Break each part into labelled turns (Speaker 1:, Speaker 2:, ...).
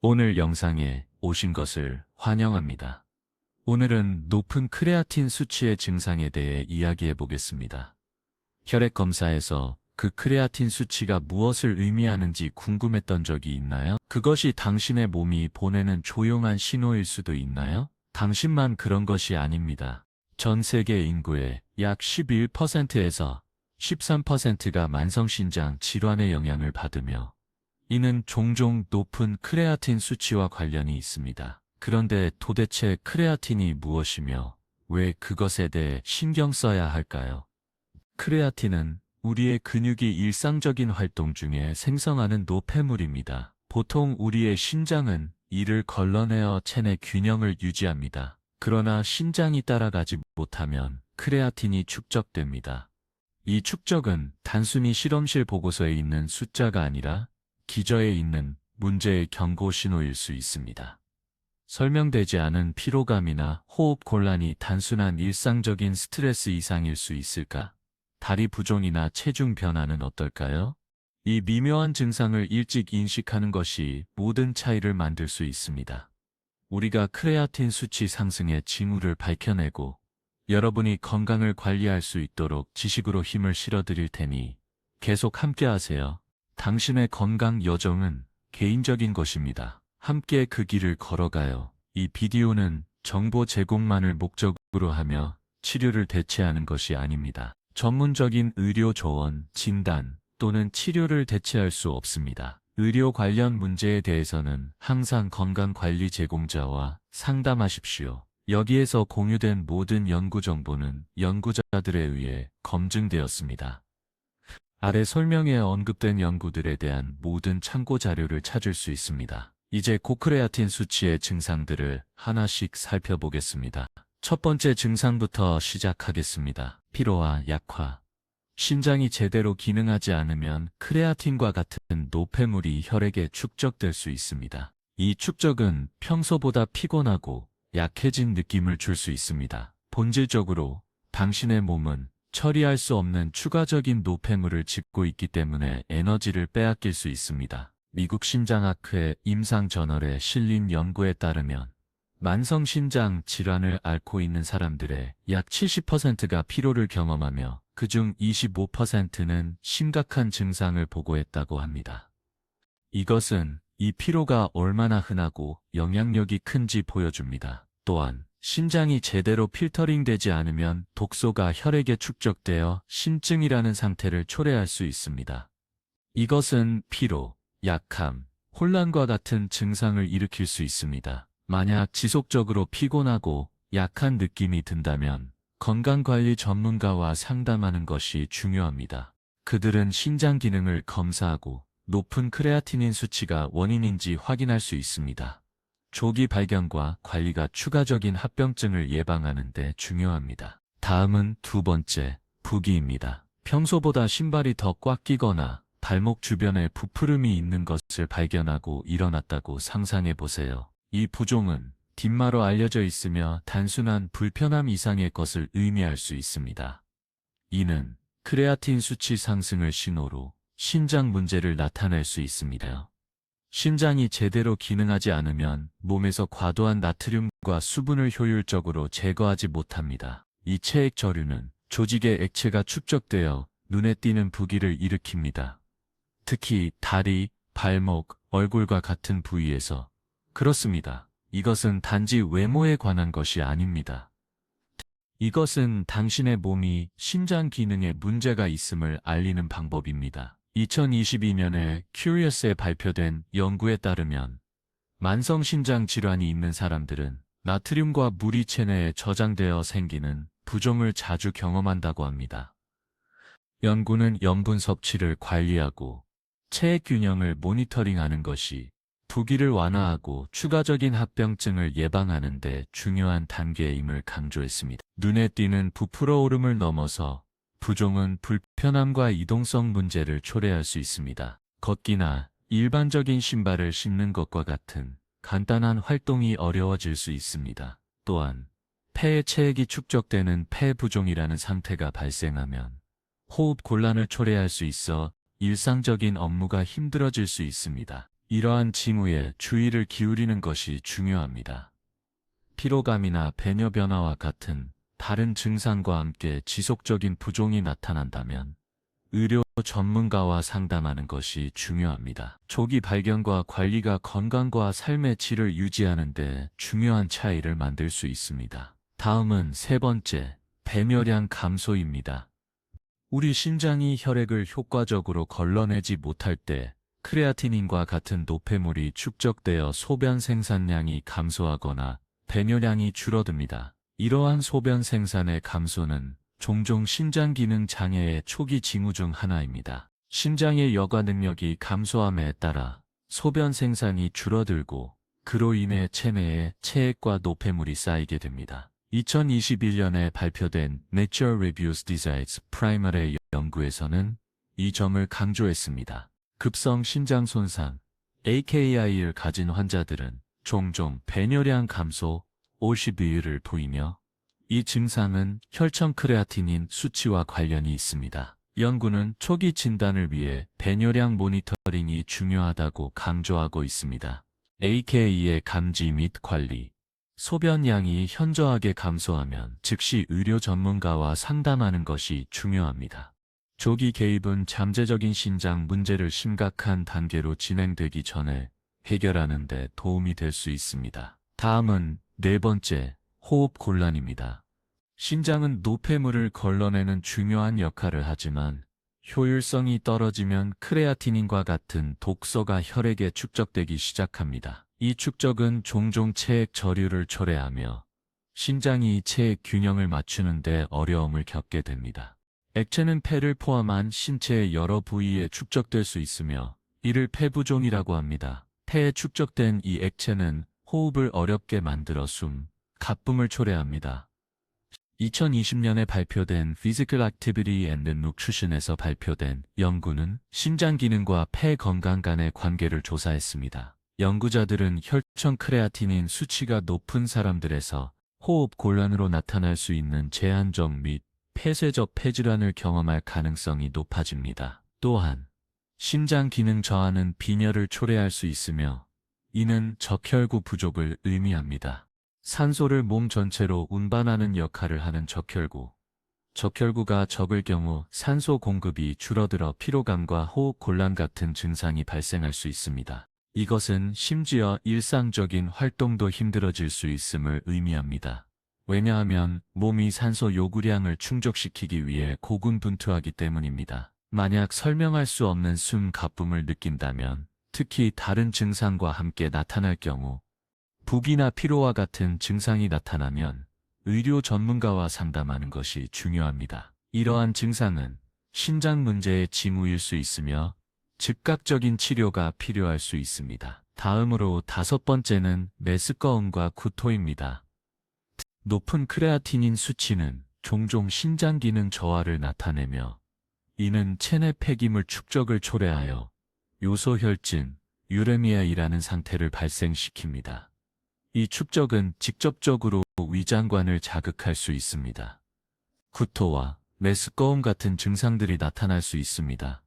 Speaker 1: 오늘 영상에 오신 것을 환영합니다. 오늘은 높은 크레아틴 수치의 증상에 대해 이야기해 보겠습니다. 혈액 검사에서 그 크레아틴 수치가 무엇을 의미하는지 궁금했던 적이 있나요? 그것이 당신의 몸이 보내는 조용한 신호일 수도 있나요? 당신만 그런 것이 아닙니다. 전 세계 인구의 약 11%에서 13%가 만성신장 질환의 영향을 받으며 이는 종종 높은 크레아틴 수치와 관련이 있습니다. 그런데 도대체 크레아틴이 무엇이며 왜 그것에 대해 신경 써야 할까요? 크레아틴은 우리의 근육이 일상적인 활동 중에 생성하는 노폐물입니다. 보통 우리의 신장은 이를 걸러내어 체내 균형을 유지합니다. 그러나 신장이 따라가지 못하면 크레아틴이 축적됩니다. 이 축적은 단순히 실험실 보고서에 있는 숫자가 아니라 기저에 있는 문제의 경고 신호일 수 있습니다. 설명되지 않은 피로감이나 호흡 곤란이 단순한 일상적인 스트레스 이상일 수 있을까? 다리 부종이나 체중 변화는 어떨까요? 이 미묘한 증상을 일찍 인식하는 것이 모든 차이를 만들 수 있습니다. 우리가 크레아틴 수치 상승의 징후를 밝혀내고 여러분이 건강을 관리할 수 있도록 지식으로 힘을 실어드릴 테니 계속 함께 하세요. 당신의 건강 여정은 개인적인 것입니다. 함께 그 길을 걸어가요. 이 비디오는 정보 제공만을 목적으로 하며 치료를 대체하는 것이 아닙니다. 전문적인 의료 조언, 진단 또는 치료를 대체할 수 없습니다. 의료 관련 문제에 대해서는 항상 건강관리 제공자와 상담하십시오. 여기에서 공유된 모든 연구 정보는 연구자들에 의해 검증되었습니다. 아래 설명에 언급된 연구들에 대한 모든 참고 자료를 찾을 수 있습니다. 이제 고크레아틴 수치의 증상들을 하나씩 살펴보겠습니다. 첫 번째 증상부터 시작하겠습니다. 피로와 약화. 심장이 제대로 기능하지 않으면 크레아틴과 같은 노폐물이 혈액에 축적될 수 있습니다. 이 축적은 평소보다 피곤하고 약해진 느낌을 줄 수 있습니다. 본질적으로 당신의 몸은 처리할 수 없는 추가적인 노폐물을 짓고 있기 때문에 에너지를 빼앗길 수 있습니다. 미국 심장학회 임상 저널에 실린 연구에 따르면 만성신장 질환을 앓고 있는 사람들의 약 70%가 피로를 경험하며 그중 25%는 심각한 증상을 보고했다고 합니다. 이것은 이 피로가 얼마나 흔하고 영향력이 큰지 보여줍니다. 또한 신장이 제대로 필터링 되지 않으면 독소가 혈액에 축적되어 심증이라는 상태를 초래할 수 있습니다. 이것은 피로, 약함, 혼란과 같은 증상을 일으킬 수 있습니다. 만약 지속적으로 피곤하고 약한 느낌이 든다면 건강관리 전문가와 상담하는 것이 중요합니다. 그들은 신장 기능을 검사하고 높은 크레아티닌 수치가 원인인지 확인할 수 있습니다. 조기 발견과 관리가 추가적인 합병증을 예방하는 데 중요합니다. 다음은 두 번째, 부기입니다. 평소보다 신발이 더 꽉 끼거나 발목 주변에 부푸름이 있는 것을 발견하고 일어났다고 상상해 보세요. 이 부종은 뒷마로 알려져 있으며 단순한 불편함 이상의 것을 의미할 수 있습니다. 이는 크레아틴 수치 상승을 신호로 신장 문제를 나타낼 수 있습니다. 신장이 제대로 기능하지 않으면 몸에서 과도한 나트륨과 수분을 효율적으로 제거하지 못합니다. 이 체액 저류는 조직의 액체가 축적되어 눈에 띄는 부기를 일으킵니다. 특히 다리, 발목, 얼굴과 같은 부위에서 그렇습니다. 이것은 단지 외모에 관한 것이 아닙니다. 이것은 당신의 몸이 신장 기능에 문제가 있음을 알리는 방법입니다. 2022년에 큐리어스에 발표된 연구에 따르면 만성신장 질환이 있는 사람들은 나트륨과 물이 체내에 저장되어 생기는 부종을 자주 경험한다고 합니다. 연구는 염분 섭취를 관리하고 체액 균형을 모니터링하는 것이 부기를 완화하고 추가적인 합병증을 예방하는 데 중요한 단계임을 강조했습니다. 눈에 띄는 부풀어 오름을 넘어서 부종은 불편함과 이동성 문제를 초래할 수 있습니다. 걷기나 일반적인 신발을 신는 것과 같은 간단한 활동이 어려워질 수 있습니다. 또한 폐에 체액이 축적되는 폐 부종이라는 상태가 발생하면 호흡 곤란을 초래할 수 있어 일상적인 업무가 힘들어질 수 있습니다. 이러한 징후에 주의를 기울이는 것이 중요합니다. 피로감이나 배뇨 변화와 같은 다른 증상과 함께 지속적인 부종이 나타난다면 의료 전문가와 상담하는 것이 중요합니다. 조기 발견과 관리가 건강과 삶의 질을 유지하는 데 중요한 차이를 만들 수 있습니다. 다음은 세 번째, 배멸량 감소입니다. 우리 심장이 혈액을 효과적으로 걸러내지 못할 때 크레아티닌과 같은 노폐물이 축적되어 소변 생산량이 감소하거나 배뇨량이 줄어듭니다. 이러한 소변 생산의 감소는 종종 심장 기능 장애의 초기 징후 중 하나입니다. 심장의 여과 능력이 감소함에 따라 소변 생산이 줄어들고 그로 인해 체내에 체액과 노폐물이 쌓이게 됩니다. 2021년에 발표된 Nature Reviews Disease Primer의 연구에서는 이 점을 강조했습니다. 급성 심장 손상 AKI를 가진 환자들은 종종 배뇨량 감소 52를 보이며 이 증상은 혈청 크레아티닌 수치와 관련이 있습니다. 연구는 초기 진단을 위해 배뇨량 모니터링이 중요하다고 강조하고 있습니다. AKE의 감지 및 관리 소변량이 현저하게 감소하면 즉시 의료 전문가와 상담하는 것이 중요합니다. 조기 개입은 잠재적인 신장 문제를 심각한 단계로 진행되기 전에 해결하는 데 도움이 될 수 있습니다. 다음은 네 번째, 호흡 곤란입니다. 신장은 노폐물을 걸러내는 중요한 역할을 하지만 효율성이 떨어지면 크레아티닌과 같은 독소가 혈액에 축적되기 시작합니다. 이 축적은 종종 체액 저류를 초래하며 신장이 체액 균형을 맞추는데 어려움을 겪게 됩니다. 액체는 폐를 포함한 신체의 여러 부위에 축적될 수 있으며 이를 폐부종이라고 합니다. 폐에 축적된 이 액체는 호흡을 어렵게 만들어 숨, 가쁨을 초래합니다. 2020년에 발표된 Physical Activity and Nutrition에서 발표된 연구는 신장 기능과 폐 건강 간의 관계를 조사했습니다. 연구자들은 혈청 크레아티닌 수치가 높은 사람들에서 호흡 곤란으로 나타날 수 있는 제한적 및 폐쇄적 폐질환을 경험할 가능성이 높아집니다. 또한 심장 기능 저하는 빈혈을 초래할 수 있으며 이는 적혈구 부족을 의미합니다. 산소를 몸 전체로 운반하는 역할을 하는 적혈구. 적혈구가 적을 경우 산소 공급이 줄어들어 피로감과 호흡 곤란 같은 증상이 발생할 수 있습니다. 이것은 심지어 일상적인 활동도 힘들어질 수 있음을 의미합니다. 왜냐하면 몸이 산소 요구량을 충족시키기 위해 고군분투하기 때문입니다. 만약 설명할 수 없는 숨 가쁨을 느낀다면 특히 다른 증상과 함께 나타날 경우 부기나 피로와 같은 증상이 나타나면 의료 전문가와 상담하는 것이 중요합니다. 이러한 증상은 신장 문제의 징후일 수 있으며 즉각적인 치료가 필요할 수 있습니다. 다음으로 다섯 번째는 메스꺼움과 구토입니다. 높은 크레아티닌 수치는 종종 신장 기능 저하를 나타내며 이는 체내 폐기물 축적을 초래하여 요소혈증, 유레미아이라는 상태를 발생시킵니다. 이 축적은 직접적으로 위장관을 자극할 수 있습니다. 구토와 메스꺼움 같은 증상들이 나타날 수 있습니다.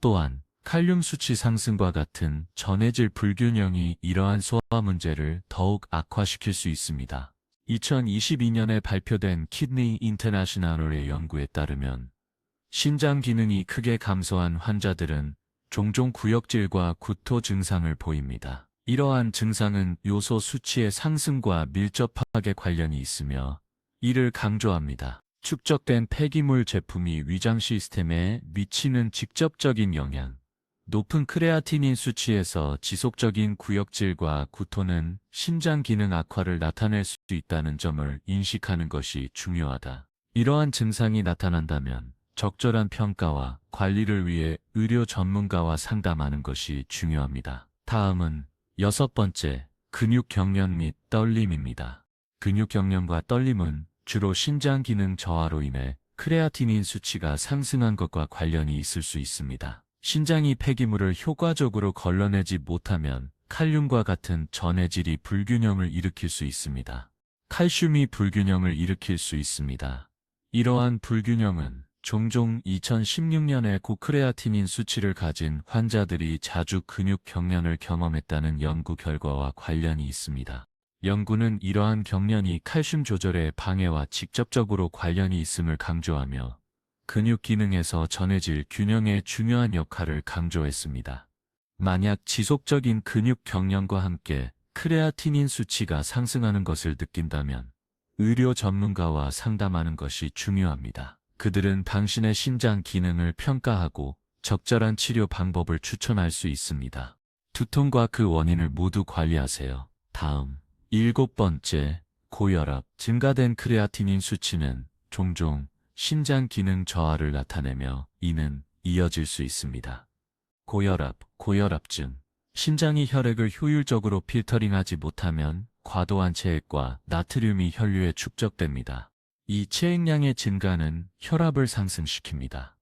Speaker 1: 또한 칼륨 수치 상승과 같은 전해질 불균형이 이러한 소화 문제를 더욱 악화시킬 수 있습니다. 2022년에 발표된 키드니 인터내셔널의 연구에 따르면 신장 기능이 크게 감소한 환자들은 종종 구역질과 구토 증상을 보입니다. 이러한 증상은 요소 수치의 상승과 밀접하게 관련이 있으며 이를 강조합니다. 축적된 폐기물 제품이 위장 시스템에 미치는 직접적인 영향, 높은 크레아티닌 수치에서 지속적인 구역질과 구토는 심장 기능 악화를 나타낼 수 있다는 점을 인식하는 것이 중요하다. 이러한 증상이 나타난다면 적절한 평가와 관리를 위해 의료 전문가와 상담하는 것이 중요합니다. 다음은 여섯 번째, 근육 경련 및 떨림입니다. 근육 경련과 떨림은 주로 신장 기능 저하로 인해 크레아티닌 수치가 상승한 것과 관련이 있을 수 있습니다. 신장이 폐기물을 효과적으로 걸러내지 못하면 칼륨과 같은 전해질이 불균형을 일으킬 수 있습니다. 칼슘이 불균형을 일으킬 수 있습니다. 이러한 불균형은 종종 2016년에 고크레아티닌 수치를 가진 환자들이 자주 근육 경련을 경험했다는 연구 결과와 관련이 있습니다. 연구는 이러한 경련이 칼슘 조절의 방해와 직접적으로 관련이 있음을 강조하며 근육 기능에서 전해질 균형의 중요한 역할을 강조했습니다. 만약 지속적인 근육 경련과 함께 크레아티닌 수치가 상승하는 것을 느낀다면 의료 전문가와 상담하는 것이 중요합니다. 그들은 당신의 심장 기능을 평가하고 적절한 치료 방법을 추천할 수 있습니다. 두통과 그 원인을 모두 관리하세요. 다음, 일곱 번째, 고혈압. 증가된 크레아티닌 수치는 종종 심장 기능 저하를 나타내며 이는 이어질 수 있습니다. 고혈압, 고혈압증. 심장이 혈액을 효율적으로 필터링하지 못하면 과도한 체액과 나트륨이 혈류에 축적됩니다. 이 체액량의 증가는 혈압을 상승시킵니다.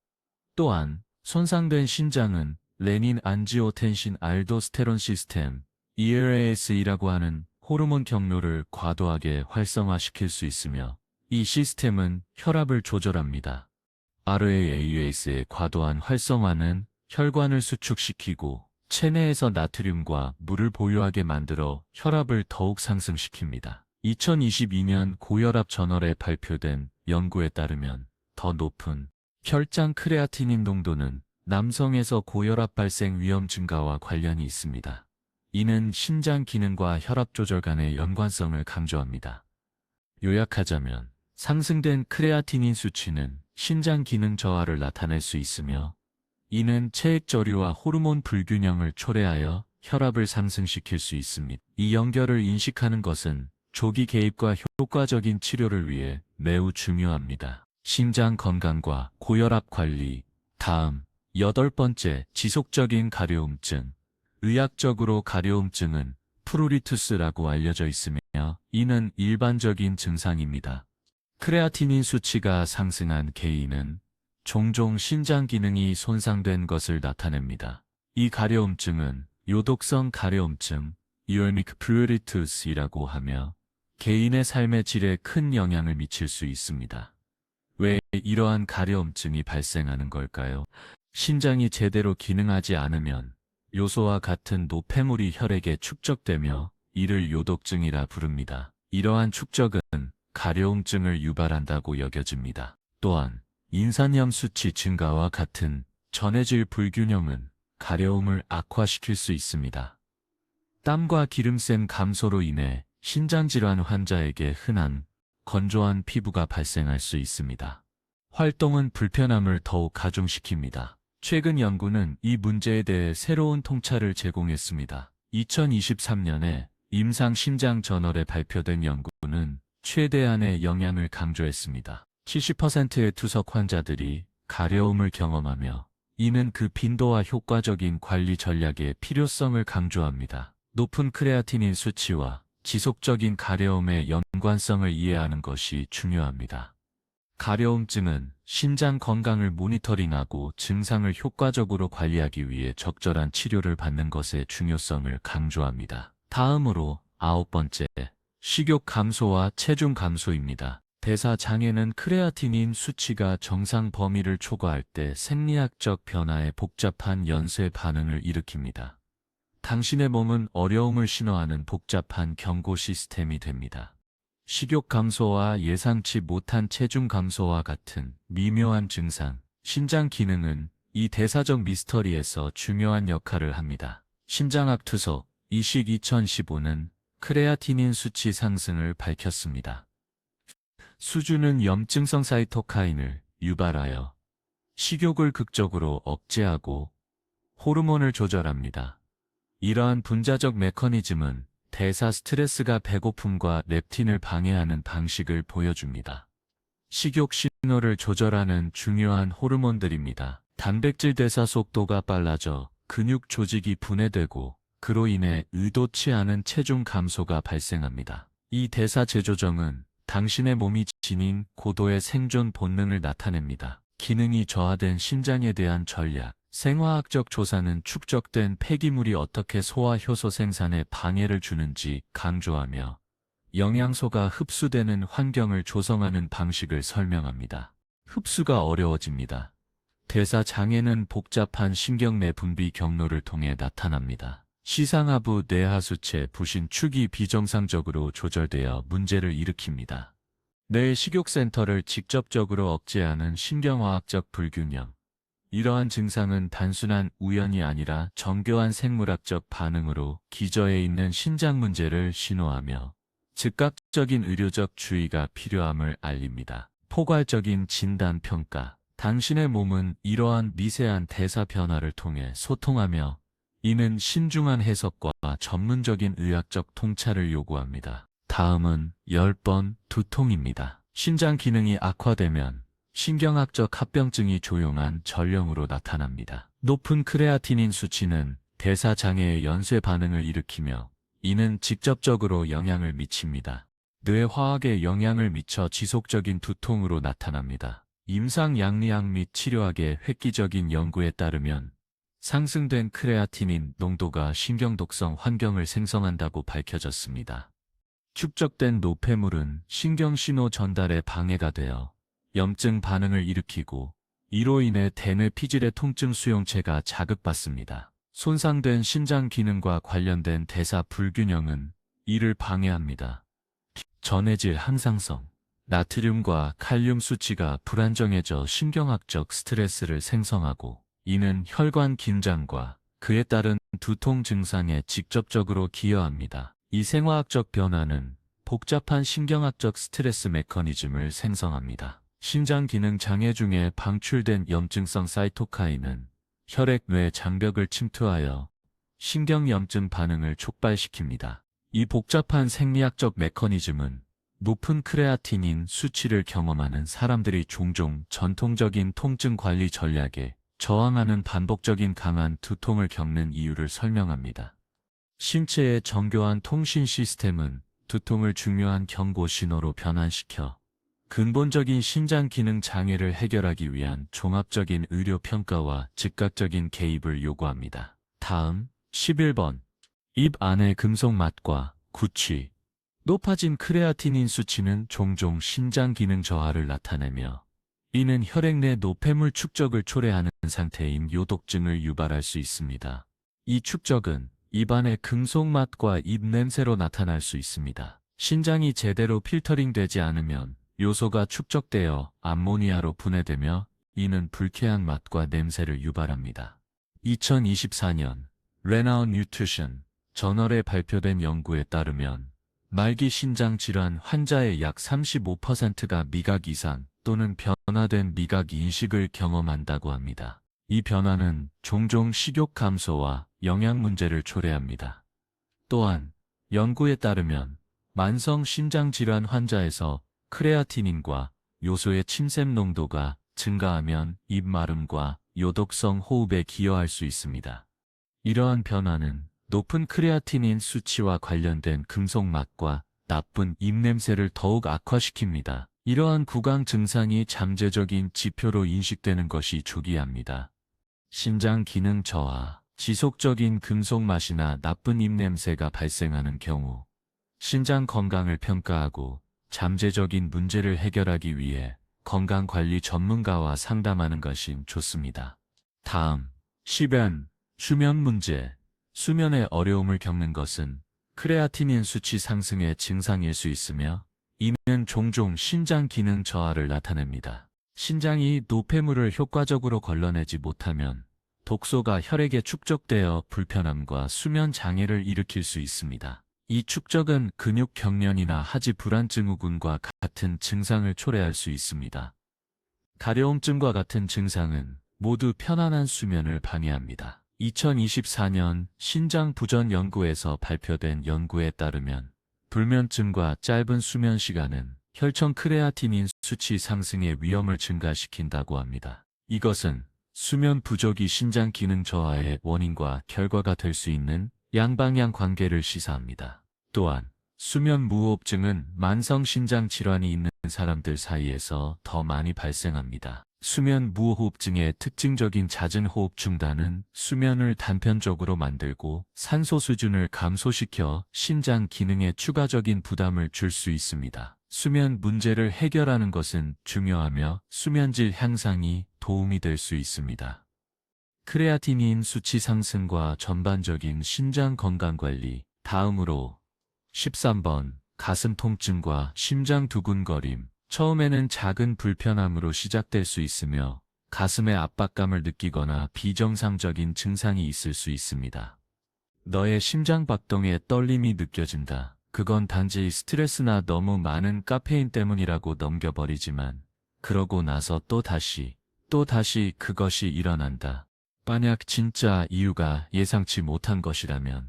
Speaker 1: 또한 손상된 심장은 레닌 안지오텐신 알도스테론 시스템 ERAS이라고 하는 호르몬 경로를 과도하게 활성화시킬 수 있으며 이 시스템은 혈압을 조절합니다. RAAS의 과도한 활성화는 혈관을 수축시키고 체내에서 나트륨과 물을 보유하게 만들어 혈압을 더욱 상승시킵니다. 2022년 고혈압 저널에 발표된 연구에 따르면 더 높은 혈장 크레아티닌 농도는 남성에서 고혈압 발생 위험 증가와 관련이 있습니다. 이는 심장 기능과 혈압 조절 간의 연관성을 강조합니다. 요약하자면 상승된 크레아티닌 수치는 심장 기능 저하를 나타낼 수 있으며 이는 체액 저류와 호르몬 불균형을 초래하여 혈압을 상승시킬 수 있습니다. 이 연결을 인식하는 것은 조기 개입과 효과적인 치료를 위해 매우 중요합니다. 심장 건강과 고혈압 관리. 다음, 여덟 번째, 지속적인 가려움증. 의학적으로 가려움증은 프루리투스라고 알려져 있으며 이는 일반적인 증상입니다. 크레아티닌 수치가 상승한 개인은 종종 심장 기능이 손상된 것을 나타냅니다. 이 가려움증은 요독성 가려움증, 이올미크 프루리투스이라고 하며 개인의 삶의 질에 큰 영향을 미칠 수 있습니다. 왜 이러한 가려움증이 발생하는 걸까요? 심장이 제대로 기능하지 않으면 요소와 같은 노폐물이 혈액에 축적되며 이를 요독증이라 부릅니다. 이러한 축적은 가려움증을 유발한다고 여겨집니다. 또한 인산염 수치 증가와 같은 전해질 불균형은 가려움을 악화시킬 수 있습니다. 땀과 기름샘 감소로 인해 신장질환 환자에게 흔한 건조한 피부가 발생할 수 있습니다. 활동은 불편함을 더욱 가중시킵니다. 최근 연구는 이 문제에 대해 새로운 통찰을 제공했습니다. 2023년에 임상 심장 저널에 발표된 연구는 최대한의 영향을 강조했습니다. 70%의 투석 환자들이 가려움을 경험하며 이는 그 빈도와 효과적인 관리 전략의 필요성을 강조합니다. 높은 크레아티닌 수치와 지속적인 가려움의 연관성을 이해하는 것이 중요합니다. 가려움증은 심장 건강을 모니터링하고 증상을 효과적으로 관리하기 위해 적절한 치료를 받는 것의 중요성을 강조합니다. 다음으로 아홉 번째, 식욕 감소와 체중 감소입니다. 대사 장애는 크레아티닌 수치가 정상 범위를 초과할 때 생리학적 변화에 복잡한 연쇄 반응을 일으킵니다. 당신의 몸은 어려움을 신호하는 복잡한 경고 시스템이 됩니다. 식욕 감소와 예상치 못한 체중 감소와 같은 미묘한 증상, 심장 기능은 이 대사적 미스터리에서 중요한 역할을 합니다. 심장학 투석 이식 2015는 크레아티닌 수치 상승을 밝혔습니다. 수주는 염증성 사이토카인을 유발하여 식욕을 극적으로 억제하고 호르몬을 조절합니다. 이러한 분자적 메커니즘은 대사 스트레스가 배고픔과 렙틴을 방해하는 방식을 보여줍니다. 식욕 신호를 조절하는 중요한 호르몬들입니다. 단백질 대사 속도가 빨라져 근육 조직이 분해되고 그로 인해 의도치 않은 체중 감소가 발생합니다. 이 대사 재조정은 당신의 몸이 지닌 고도의 생존 본능을 나타냅니다. 기능이 저하된 심장에 대한 전략, 생화학적 조사는 축적된 폐기물이 어떻게 소화 효소 생산에 방해를 주는지 강조하며 영양소가 흡수되는 환경을 조성하는 방식을 설명합니다. 흡수가 어려워집니다. 대사 장애는 복잡한 신경내 분비 경로를 통해 나타납니다. 시상하부 뇌하수체 부신 축이 비정상적으로 조절되어 문제를 일으킵니다. 뇌 식욕센터를 직접적으로 억제하는 신경화학적 불균형. 이러한 증상은 단순한 우연이 아니라 정교한 생물학적 반응으로 기저에 있는 신장 문제를 신호하며 즉각적인 의료적 주의가 필요함을 알립니다. 포괄적인 진단 평가. 당신의 몸은 이러한 미세한 대사 변화를 통해 소통하며 이는 신중한 해석과 전문적인 의학적 통찰을 요구합니다. 다음은 10번 두통입니다. 신장 기능이 악화되면 신경학적 합병증이 조용한 전령으로 나타납니다. 높은 크레아티닌 수치는 대사 장애의 연쇄 반응을 일으키며 이는 직접적으로 영향을 미칩니다. 뇌 화학에 영향을 미쳐 지속적인 두통으로 나타납니다. 임상 양리학 및 치료학의 획기적인 연구에 따르면 상승된 크레아티닌 농도가 신경독성 환경을 생성한다고 밝혀졌습니다. 축적된 노폐물은 신경신호 전달에 방해가 되어 염증 반응을 일으키고 이로 인해 대뇌 피질의 통증 수용체가 자극받습니다. 손상된 신장 기능과 관련된 대사 불균형은 이를 방해합니다. 전해질 항상성, 나트륨과 칼륨 수치가 불안정해져 신경학적 스트레스를 생성하고 이는 혈관 긴장과 그에 따른 두통 증상에 직접적으로 기여합니다. 이 생화학적 변화는 복잡한 신경학적 스트레스 메커니즘을 생성합니다. 신장 기능 장애 중에 방출된 염증성 사이토카인은 혈액 뇌 장벽을 침투하여 신경염증 반응을 촉발시킵니다. 이 복잡한 생리학적 메커니즘은 높은 크레아티닌 수치를 경험하는 사람들이 종종 전통적인 통증 관리 전략에 저항하는 반복적인 강한 두통을 겪는 이유를 설명합니다. 신체의 정교한 통신 시스템은 두통을 중요한 경고 신호로 변환시켜 근본적인 신장 기능 장애를 해결하기 위한 종합적인 의료 평가와 즉각적인 개입을 요구합니다. 다음 11번 입 안의 금속 맛과 구취 높아진 크레아티닌 수치는 종종 신장 기능 저하를 나타내며 이는 혈액 내 노폐물 축적을 초래하는 상태인 요독증을 유발할 수 있습니다. 이 축적은 입안의 금속 맛과 입 냄새로 나타날 수 있습니다. 신장이 제대로 필터링 되지 않으면 요소가 축적되어 암모니아로 분해되며 이는 불쾌한 맛과 냄새를 유발합니다. 2024년 레나운 뉴트리션 저널에 발표된 연구에 따르면 말기 신장 질환 환자의 약 35%가 미각 이상 또는 변화된 미각 인식을 경험한다고 합니다. 이 변화는 종종 식욕 감소와 영양 문제를 초래합니다. 또한 연구에 따르면 만성 신장 질환 환자에서 크레아티닌과 요소의 침샘 농도가 증가하면 입 마름과 요독성 호흡에 기여할 수 있습니다. 이러한 변화는 높은 크레아티닌 수치와 관련된 금속 맛과 나쁜 입냄새를 더욱 악화시킵니다. 이러한 구강 증상이 잠재적인 지표로 인식되는 것이 조기합니다. 신장 기능 저하, 지속적인 금속 맛이나 나쁜 입냄새가 발생하는 경우 신장 건강을 평가하고 잠재적인 문제를 해결하기 위해 건강관리 전문가와 상담하는 것이 좋습니다. 다음, 10연, 수면 문제. 수면에 어려움을 겪는 것은 크레아티닌 수치 상승의 증상일 수 있으며 이는 종종 신장 기능 저하를 나타냅니다. 신장이 노폐물을 효과적으로 걸러내지 못하면 독소가 혈액에 축적되어 불편함과 수면 장애를 일으킬 수 있습니다. 이 축적은 근육 경련이나 하지 불안 증 후군과 같은 증상을 초래할 수 있습니다. 가려움증과 같은 증상은 모두 편안한 수면을 방해합니다. 2024년 신장 부전 연구에서 발표된 연구에 따르면 불면증과 짧은 수면 시간은 혈청 크레아티닌 수치 상승의 위험을 증가시킨다고 합니다. 이것은 수면 부족이 신장 기능 저하의 원인과 결과가 될 수 있는 양방향 관계를 시사합니다. 또한 수면 무호흡증은 만성 신장 질환이 있는 사람들 사이에서 더 많이 발생합니다. 수면 무호흡증의 특징적인 잦은 호흡 중단은 수면을 단편적으로 만들고 산소 수준을 감소시켜 신장 기능에 추가적인 부담을 줄 수 있습니다. 수면 문제를 해결하는 것은 중요하며 수면질 향상이 도움이 될 수 있습니다. 크레아티닌 수치 상승과 전반적인 심장 건강 관리. 다음으로 13번 가슴 통증과 심장 두근거림. 처음에는 작은 불편함으로 시작될 수 있으며 가슴의 압박감을 느끼거나 비정상적인 증상이 있을 수 있습니다. 너의 심장 박동에 떨림이 느껴진다. 그건 단지 스트레스나 너무 많은 카페인 때문이라고 넘겨버리지만 그러고 나서 또 다시 또 다시 그것이 일어난다. 만약 진짜 이유가 예상치 못한 것이라면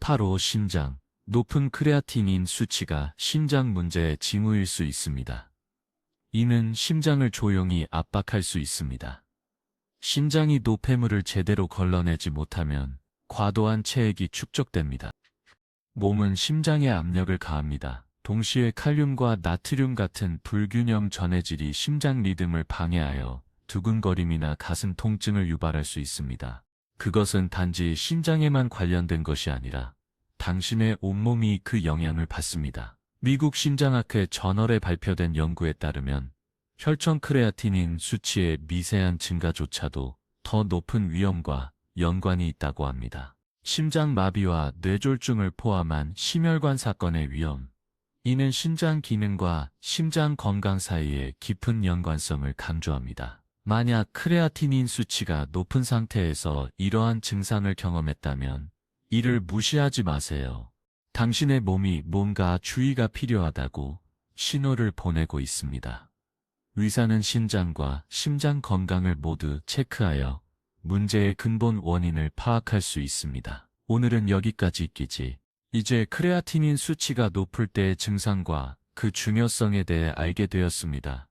Speaker 1: 바로 심장, 높은 크레아틴인 수치가 심장 문제의 징후일 수 있습니다. 이는 심장을 조용히 압박할 수 있습니다. 심장이 노폐물을 제대로 걸러내지 못하면 과도한 체액이 축적됩니다. 몸은 심장에 압력을 가합니다. 동시에 칼륨과 나트륨 같은 불균형 전해질이 심장 리듬을 방해하여 두근거림이나 가슴 통증을 유발할 수 있습니다. 그것은 단지 심장에만 관련된 것이 아니라 당신의 온몸이 그 영향을 받습니다. 미국 심장학회 저널에 발표된 연구에 따르면 혈청 크레아틴인 수치의 미세한 증가조차도 더 높은 위험과 연관이 있다고 합니다. 심장 마비와 뇌졸중을 포함한 심혈관 사건의 위험. 이는 심장 기능과 심장 건강 사이의 깊은 연관성을 강조합니다. 만약 크레아틴인 수치가 높은 상태에서 이러한 증상을 경험했다면 이를 무시하지 마세요. 당신의 몸이 뭔가 주의가 필요하다고 신호를 보내고 있습니다. 의사는 심장과 심장 건강을 모두 체크하여 문제의 근본 원인을 파악할 수 있습니다. 오늘은 여기까지 있기지. 이제 크레아틴인 수치가 높을 때의 증상과 그 중요성에 대해 알게 되었습니다.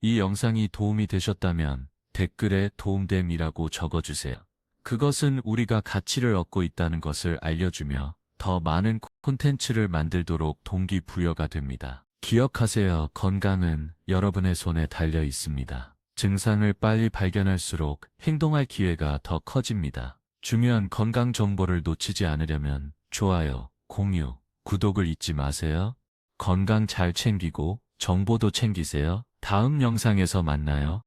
Speaker 1: 이 영상이 도움이 되셨다면 댓글에 도움됨이라고 적어주세요. 그것은 우리가 가치를 얻고 있다는 것을 알려주며 더 많은 콘텐츠를 만들도록 동기부여가 됩니다. 기억하세요. 건강은 여러분의 손에 달려 있습니다. 증상을 빨리 발견할수록 행동할 기회가 더 커집니다. 중요한 건강 정보를 놓치지 않으려면 좋아요, 공유, 구독을 잊지 마세요. 건강 잘 챙기고 정보도 챙기세요. 다음 영상에서 만나요.